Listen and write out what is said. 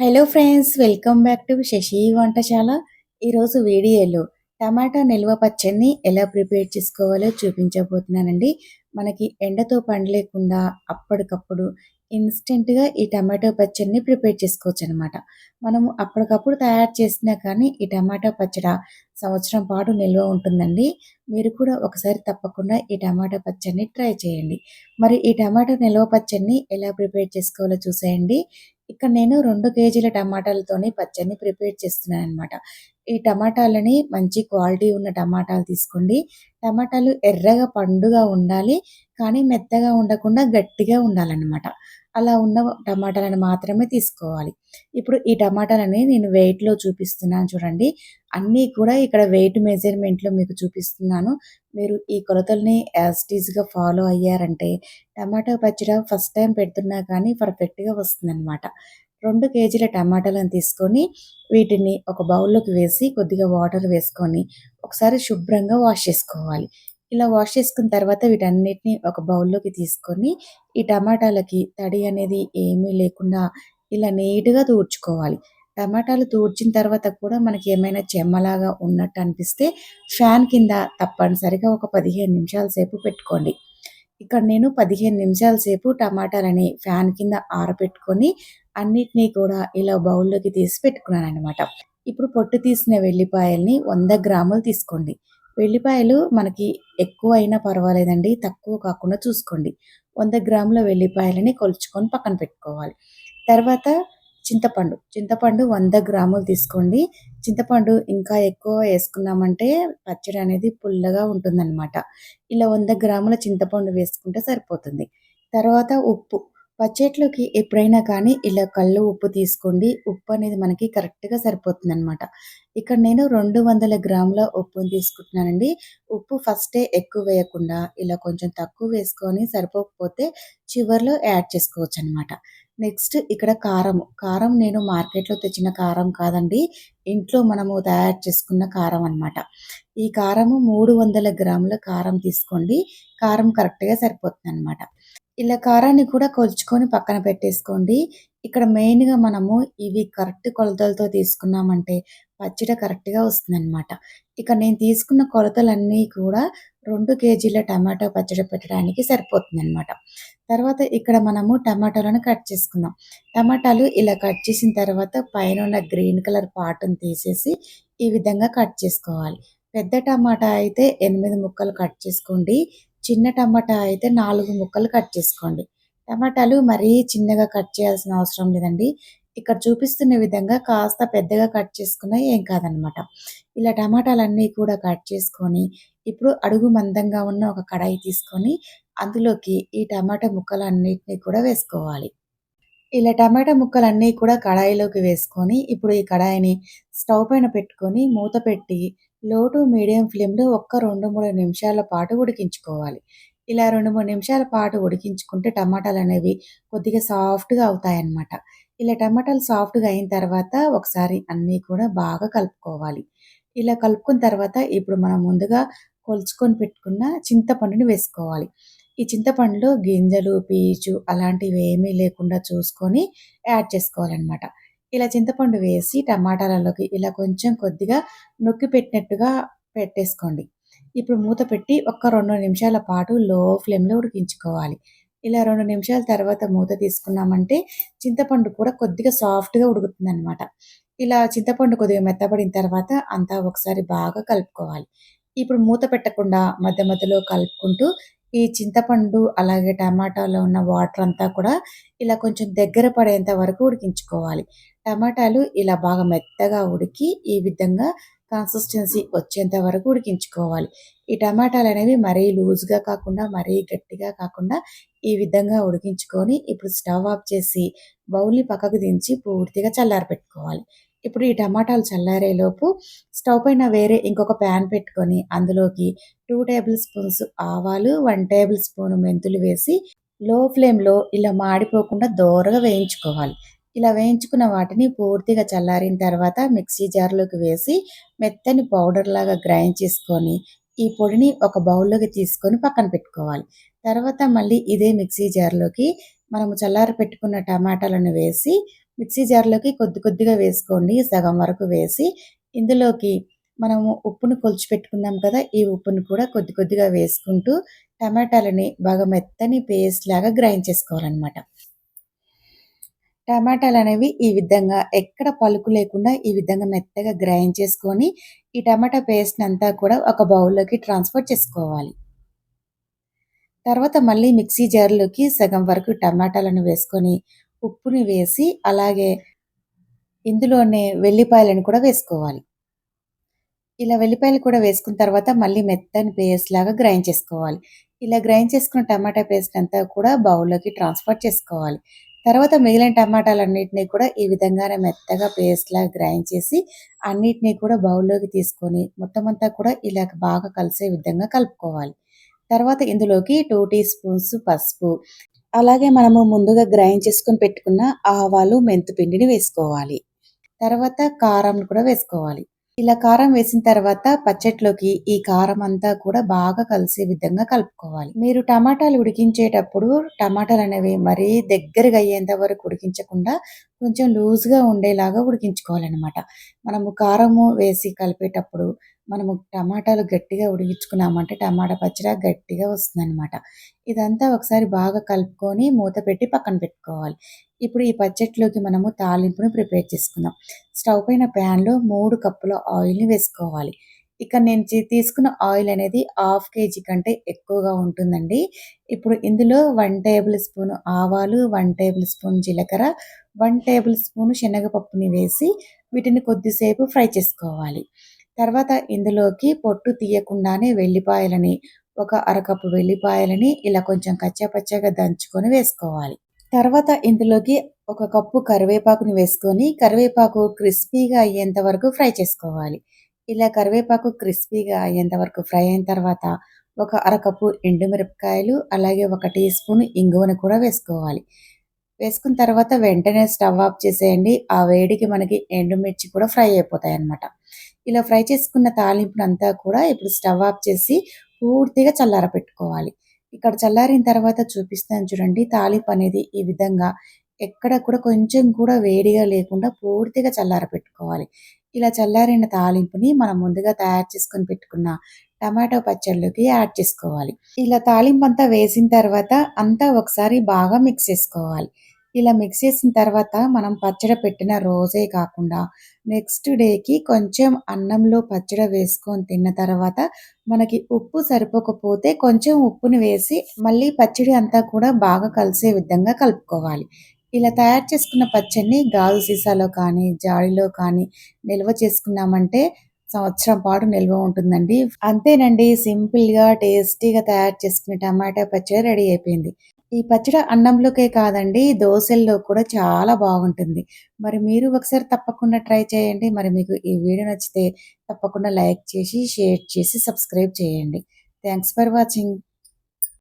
Hello friends welcome back to Sasi వంటశాల ఈరోజు వీడియోలో టమాటా నిల్వ పచ్చడిని ఎలా ప్రిపేర్ చేసుకోవాలో చూపించబోతున్నానండి. మనకి ఎండతో పండలేకుండా అప్పటికప్పుడు ఇన్స్టెంట్గా ఈ టమాటో పచ్చడిని ప్రిపేర్ చేసుకోవచ్చు అనమాట మనము అప్పటికప్పుడు తయారు చేసినా కానీ ఈ టమాటా పచ్చడి సంవత్సరం పాటు నిల్వ ఉంటుందండి. మీరు కూడా ఒకసారి తప్పకుండా ఈ టమాటా పచ్చడిని ట్రై చేయండి. మరి ఈ టమాటా నిల్వ పచ్చడిని ఎలా ప్రిపేర్ చేసుకోవాలో చూసేయండి. ఇక్కడ నేను రెండు కేజీల టమాటాలతోని పచ్చడిని ప్రిపేర్ చేస్తున్నాను అనమాట ఈ టమాటాలని మంచి క్వాలిటీ ఉన్న టమాటాలు తీసుకోండి. టమాటాలు ఎర్రగా పండుగా ఉండాలి. కానీ మెత్తగా ఉండకుండా గట్టిగా ఉండాలన్నమాట. అలా ఉన్న టమాటాలను మాత్రమే తీసుకోవాలి. ఇప్పుడు ఈ టమాటాలని నేను వెయిట్లో చూపిస్తున్నాను చూడండి. అన్నీ కూడా ఇక్కడ వెయిట్ మెజర్మెంట్లో మీకు చూపిస్తున్నాను. మీరు ఈ కొలతల్ని యాజ్టీజ్గా ఫాలో అయ్యారంటే టమాటా పచ్చడి ఫస్ట్ టైం పెడుతున్నా కానీ పర్ఫెక్ట్గా వస్తుందన్నమాట. రెండు కేజీల టమాటాలను తీసుకొని వీటిని ఒక బౌల్లోకి వేసి కొద్దిగా వాటర్ వేసుకొని ఒకసారి శుభ్రంగా వాష్ చేసుకోవాలి. ఇలా వాష్ చేసుకున్న తర్వాత వీటన్నిటిని ఒక బౌల్లోకి తీసుకొని ఈ టమాటాలకి తడి అనేది ఏమీ లేకుండా ఇలా నీట్గా తూడ్చుకోవాలి. టమాటాలు తూడ్చిన తర్వాత కూడా మనకి ఏమైనా చెమ్మలాగా ఉన్నట్టు అనిపిస్తే ఫ్యాన్ కింద తప్పనిసరిగా ఒక పదిహేను నిమిషాల సేపు పెట్టుకోండి. ఇక్కడ నేను పదిహేను నిమిషాల సేపు టమాటాలని ఫ్యాన్ కింద ఆరబెట్టుకొని అన్నిటినీ కూడా ఇలా బౌల్లోకి తీసి పెట్టుకున్నాను అనమాట ఇప్పుడు పొట్టు తీసిన వెల్లిపాయల్ని వంద గ్రాములు తీసుకోండి. వెల్లిపాయలు మనకి ఎక్కువ అయినా పర్వాలేదండి. తక్కువ కాకుండా చూసుకోండి. వంద గ్రాముల వెల్లిపాయలని కొలుచుకొని పక్కన పెట్టుకోవాలి. తర్వాత చింతపండు. చింతపండు వంద గ్రాములు తీసుకోండి. చింతపండు ఇంకా ఎక్కువ వేసుకున్నామంటే పచ్చడి అనేది పుల్లగా ఉంటుందన్నమాట. ఇలా వంద గ్రాముల చింతపండు వేసుకుంటే సరిపోతుంది. తర్వాత ఉప్పు. పచ్చట్లోకి ఎప్పుడైనా కానీ ఇలా కళ్ళు ఉప్పు తీసుకోండి. ఉప్పు అనేది మనకి కరెక్ట్గా సరిపోతుంది అనమాట ఇక్కడ నేను రెండు వందల గ్రాముల ఉప్పుని తీసుకుంటున్నానండి. ఉప్పు ఫస్టే ఎక్కువ వేయకుండా ఇలా కొంచెం తక్కువ వేసుకొని సరిపోకపోతే చివరిలో యాడ్ చేసుకోవచ్చు అనమాట నెక్స్ట్ ఇక్కడ కారం కారం నేను మార్కెట్లో తెచ్చిన కారం కాదండి. ఇంట్లో మనము తయారు చేసుకున్న కారం అనమాట ఈ కారము మూడు వందల గ్రాముల కారం తీసుకోండి. కారం కరెక్ట్గా సరిపోతుంది అనమాట ఇలా కారాన్ని కూడా కొలుచుకొని పక్కన పెట్టేసుకోండి. ఇక్కడ మెయిన్గా మనము ఇవి కరెక్ట్ కొలతలతో తీసుకున్నామంటే పచ్చడి కరెక్ట్గా వస్తుందన్నమాట. ఇక నేను తీసుకున్న కొలతలన్నీ కూడా రెండు కేజీల టమాటో పచ్చడి పెట్టడానికి సరిపోతుంది అనమాట తర్వాత ఇక్కడ మనము టమాటాలను కట్ చేసుకుందాం. టమాటాలు ఇలా కట్ చేసిన తర్వాత పైన ఉన్న గ్రీన్ కలర్ పాటును తీసేసి ఈ విధంగా కట్ చేసుకోవాలి. పెద్ద టమాటా అయితే ఎనిమిది ముక్కలు కట్ చేసుకోండి. చిన్న టమాటా అయితే నాలుగు ముక్కలు కట్ చేసుకోండి. టమాటాలు మరీ చిన్నగా కట్ చేయాల్సిన అవసరం లేదండి. ఇక్కడ చూపిస్తున్న విధంగా కాస్త పెద్దగా కట్ చేసుకున్నా ఏం కాదనమాట. ఇలా టమాటాలన్నీ కూడా కట్ చేసుకొని ఇప్పుడు అడుగు మందంగా ఉన్న ఒక కడాయి తీసుకొని అందులోకి ఈ టమాటా ముక్కలన్నిటిని కూడా వేసుకోవాలి. ఇలా టమాటా ముక్కలన్నీ కూడా కడాయిలోకి వేసుకొని ఇప్పుడు ఈ కడాయిని స్టవ్ పైన పెట్టుకొని మూత పెట్టి లో టు మీడియం ఫ్లేమ్లో ఒక్క రెండు మూడు నిమిషాల పాటు ఉడికించుకోవాలి. ఇలా రెండు మూడు నిమిషాల పాటు ఉడికించుకుంటే టమాటాలు అనేవి కొద్దిగా సాఫ్ట్గా అవుతాయన్నమాట. ఇలా టమాటాలు సాఫ్ట్గా అయిన తర్వాత ఒకసారి అన్నీ కూడా బాగా కలుపుకోవాలి. ఇలా కలుపుకున్న తర్వాత ఇప్పుడు మనం ముందుగా కొలుచుకొని పెట్టుకున్న చింతపండుని వేసుకోవాలి. ఈ చింతపండులో గింజలు పీచు అలాంటివి ఏమీ లేకుండా చూసుకొని యాడ్ చేసుకోవాలన్నమాట. ఇలా చింతపండు వేసి టమాటాలలోకి ఇలా కొంచెం కొద్దిగా నొక్కి పెట్టినట్టుగా పెట్టేసుకోండి. ఇప్పుడు మూత పెట్టి ఒక్క రెండు నిమిషాల పాటు లో ఫ్లేమ్లో ఉడికించుకోవాలి. ఇలా రెండు నిమిషాల తర్వాత మూత తీసుకున్నామంటే చింతపండు కూడా కొద్దిగా సాఫ్ట్గా ఉడుకుతుంది అనమాట ఇలా చింతపండు కొద్దిగా మెత్తబడిన తర్వాత అంతా ఒకసారి బాగా కలుపుకోవాలి. ఇప్పుడు మూత పెట్టకుండా మధ్య మధ్యలో కలుపుకుంటూ ఈ చింతపండు అలాగే టమాటాలో ఉన్న వాటర్ అంతా కూడా ఇలా కొంచెం దగ్గర పడేంత వరకు ఉడికించుకోవాలి. టమాటాలు ఇలా బాగా మెత్తగా ఉడికి ఈ విధంగా కన్సిస్టెన్సీ వచ్చేంత వరకు ఉడికించుకోవాలి. ఈ టమాటాలు అనేవి మరీ లూజ్గా కాకుండా మరీ గట్టిగా కాకుండా ఈ విధంగా ఉడికించుకొని ఇప్పుడు స్టవ్ ఆఫ్ చేసి బౌల్ని పక్కకు దించి పూర్తిగా చల్లారి పెట్టుకోవాలి ఇప్పుడు ఈ టమాటాలు చల్లారేలోపు స్టవ్ పైన వేరే ఇంకొక ప్యాన్ పెట్టుకొని అందులోకి టూ టేబుల్ స్పూన్స్ ఆవాలు వన్ టేబుల్ స్పూన్ మెంతులు వేసి లో ఫ్లేమ్లో ఇలా మాడిపోకుండా దోరగా వేయించుకోవాలి. ఇలా వేయించుకున్న వాటిని పూర్తిగా చల్లారిన తర్వాత మిక్సీ జార్లోకి వేసి మెత్తని పౌడర్ లాగా గ్రైండ్ చేసుకొని ఈ పొడిని ఒక బౌల్లోకి తీసుకొని పక్కన పెట్టుకోవాలి తర్వాత మళ్ళీ ఇదే మిక్సీ జార్లోకి మనము చల్లారి పెట్టుకున్న టమాటాలను వేసి మిక్సీ జార్‌లోకి కొద్ది కొద్దిగా వేసుకోండి. సగం వరకు వేసి ఇందులోకి మనము ఉప్పును కొలిచి పెట్టుకున్నాం కదా! ఈ ఉప్పును కూడా కొద్ది కొద్దిగా వేసుకుంటూ టమాటాలని బాగా మెత్తని పేస్ట్ లాగా గ్రైండ్ చేసుకోవాలన్నమాట టమాటాలు అనేవి ఈ విధంగా ఎక్కడ పలుకు లేకుండా ఈ విధంగా మెత్తగా గ్రైండ్ చేసుకొని ఈ టమాటా పేస్ట్‌నంతా కూడా ఒక బౌల్‌లోకి ట్రాన్స్‌ఫర్ చేసుకోవాలి. తర్వాత మళ్ళీ మిక్సీ జార్‌లోకి సగం వరకు టమాటాలను వేసుకొని, ఉప్పుని వేసి అలాగే ఇందులోనే వెల్లిపాయలను కూడా వేసుకోవాలి. ఇలా వెల్లిపాయలు కూడా వేసుకున్న తర్వాత మళ్ళీ మెత్తని పేస్ట్ లాగా గ్రైండ్ చేసుకోవాలి. ఇలా గ్రైండ్ చేసుకున్న టమాటా పేస్ట్ అంతా కూడా బౌల్‌లోకి ట్రాన్స్‌ఫర్ చేసుకోవాలి. తర్వాత మిగిలిన టమాటాలన్నిటిని కూడా ఈ విధంగానే మెత్తగా పేస్ట్లా గ్రైండ్ చేసి అన్నిటిని కూడా బౌల్‌లోకి తీసుకొని మొత్తం అంతా కూడా ఇలా బాగా కలిసే విధంగా కలుపుకోవాలి. తర్వాత ఇందులోకి టూ టీ స్పూన్స్ పసుపు, అలాగే మనము ముందుగా గ్రైండ్ చేసుకొని పెట్టుకున్న ఆవాలు, మెంతి పిండిని వేసుకోవాలి. తర్వాత కారం కూడా వేసుకోవాలి. ఇలా కారం వేసిన తర్వాత పచ్చట్లోకి ఈ కారం అంతా కూడా బాగా కలిసే విధంగా కలుపుకోవాలి. మీరు టమాటాలు ఉడికించేటప్పుడు టమాటాలు అనేవి మరీ దగ్గరగా అయ్యేంత వరకు ఉడికించకుండా కొంచెం లూజ్‌గా ఉండేలాగా ఉడికించుకోవాలన్నమాట మనము కారము వేసి కలిపేటప్పుడు మనము టమాటాలు గట్టిగా ఉడికించుకున్నామంటే టమాటా పచ్చడి గట్టిగా వస్తుందన్నమాట ఇదంతా ఒకసారి బాగా కలుపుకొని మూత పెట్టి పక్కన పెట్టుకోవాలి. ఇప్పుడు ఈ పచ్చట్లోకి మనము తాలింపుని ప్రిపేర్ చేసుకుందాం. స్టవ్ పైన ప్యాన్‌లో మూడు కప్పుల ఆయిల్‌ని వేసుకోవాలి. ఇక్కడ నేను తీసుకున్న ఆయిల్ అనేది హాఫ్ కేజీ కంటే ఎక్కువగా ఉంటుందండి. ఇప్పుడు ఇందులో వన్ టేబుల్ స్పూన్ ఆవాలు, వన్ టేబుల్ స్పూన్ జీలకర్ర, వన్ టేబుల్ స్పూన్ శనగపప్పుని వేసి వీటిని కొద్దిసేపు ఫ్రై చేసుకోవాలి. తర్వాత ఇందులోకి పొట్టు తీయకుండానే వెల్లిపాయలని ఒక అరకప్పు వెల్లిపాయలని ఇలా కొంచెం కచ్చాపచ్చాగా దంచుకొని వేసుకోవాలి. తర్వాత ఇందులోకి ఒక కప్పు కరివేపాకుని వేసుకొని కరివేపాకు క్రిస్పీగా అయ్యేంత వరకు ఫ్రై చేసుకోవాలి. ఇలా కరివేపాకు క్రిస్పీగా అయ్యేంత వరకు ఫ్రై అయిన తర్వాత ఒక అరకప్పు ఎండుమిరపకాయలు, అలాగే ఒక టీ స్పూన్ ఇంగువను కూడా వేసుకోవాలి. వేసుకున్న తర్వాత వెంటనే స్టవ్ ఆఫ్ చేసేయండి. ఆ వేడికి మనకి ఎండుమిర్చి కూడా ఫ్రై అయిపోతాయి అన్నమాట ఇలా ఫ్రై చేసుకున్న తాలింపునంతా కూడా ఇప్పుడు స్టవ్ ఆఫ్ చేసి పూర్తిగా చల్లార పెట్టుకోవాలి ఇక్కడ చల్లారిన తర్వాత చూపిస్తాను చూడండి తాలింపు అనేది ఈ విధంగా ఎక్కడ కూడా కొంచెం కూడా వేడిగా లేకుండా పూర్తిగా చల్లార పెట్టుకోవాలి ఇలా చల్లారిన తాలింపుని మనం ముందుగా తయారు చేసుకొని పెట్టుకున్న టమాటో పచ్చళ్ళకి యాడ్ చేసుకోవాలి. ఇలా తాలింపు అంతా వేసిన తర్వాత అంతా ఒకసారి బాగా మిక్స్ చేసుకోవాలి. ఇలా మిక్స్ చేసిన తర్వాత మనం పచ్చడి పెట్టిన రోజే కాకుండా నెక్స్ట్ డేకి కొంచెం అన్నంలో పచ్చడి వేసుకొని తిన్న తర్వాత మనకి ఉప్పు సరిపోకపోతే కొంచెం ఉప్పుని వేసి మళ్ళీ పచ్చడి అంతా కూడా బాగా కలిసే విధంగా కలుపుకోవాలి. ఇలా తయారు చేసుకున్న పచ్చడిని గాజు సీసాలో కానీ, జాడీలో కానీ నిల్వ చేసుకున్నామంటే సంవత్సరం పాటు నిల్వ ఉంటుందండి. అంతేనండి సింపుల్‌గా, టేస్టీగా తయారు చేసుకునే టమాటా పచ్చడి రెడీ అయిపోయింది. ఈ పచ్చడి అన్నంలోకే కాదండి దోసల్లో కూడా చాలా బాగుంటుంది. మరి మీరు ఒకసారి తప్పకుండా ట్రై చేయండి. మరి మీకు ఈ వీడియో నచ్చితే తప్పకుండా లైక్ చేసి, షేర్ చేసి, సబ్స్క్రైబ్ చేయండి. Thanks for watching.